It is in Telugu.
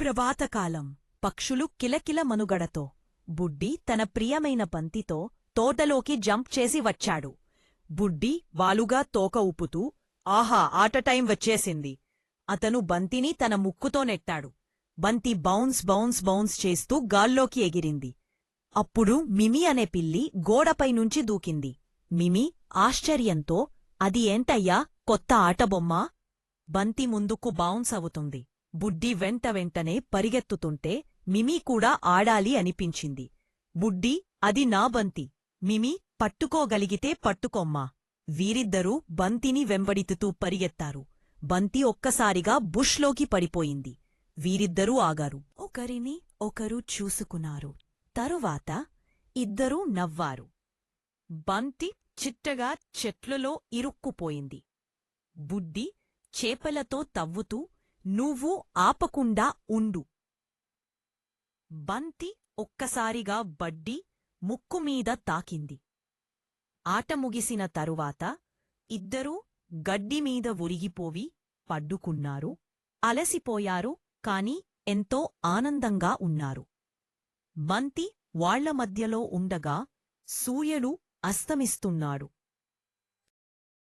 ప్రభాతకాలం. పక్షులు కిలకిల మనుగడతో. బుడ్డి తన ప్రియమైన బంతితో తోటలోకి జంప్ చేసి వచ్చాడు. బుడ్డి వాలుగా తోక ఊపుతూ ఆహా ఆట టైం వచ్చేసింది. అతను బంతిని తన ముక్కుతో నెట్టాడు. బంతి బౌన్స్ బౌన్స్ బౌన్స్ చేస్తూ గాల్లోకి ఎగిరింది. అప్పుడు మిమి అనే పిల్లి గోడపై నుంచి దూకింది. మిమి ఆశ్చర్యంతో అది ఏంటయ్యా? కొత్త ఆటబొమ్మ బంతి ముందుకు బౌన్స్ అవుతుంది. బుడ్డి వెంట వెంటనే పరిగెత్తుతుంటే మిమీ కూడా ఆడాలి అనిపించింది. బుడ్డి అది నా బంతి. మిమి పట్టుకోగలిగితే పట్టుకొమ్మా. వీరిద్దరూ బంతిని వెంబడితుతూ పరిగెత్తారు. బంతి ఒక్కసారిగా బుష్లోకి పడిపోయింది. వీరిద్దరూ ఆగారు. ఒకరిని ఒకరు చూసుకున్నారు. తరువాత ఇద్దరూ నవ్వారు. బంతి చిట్టగా చెట్లలో ఇరుక్కుపోయింది. బుడ్డి చేపలతో తవ్వుతూ నువ్వు ఆపకుండా ఉండు. బంతి ఒక్కసారిగా బడ్డి ముక్కుమీద తాకింది. ఆట ముగిసిన తరువాత ఇద్దరూ గడ్డిమీద ఉరిగిపోవి పడ్డుకున్నారు అలసిపోయారు కాని ఎంతో ఆనందంగా ఉన్నారు. బంతి వాళ్ళ మధ్యలో ఉండగా సూర్యుడు అస్తమిస్తున్నాడు.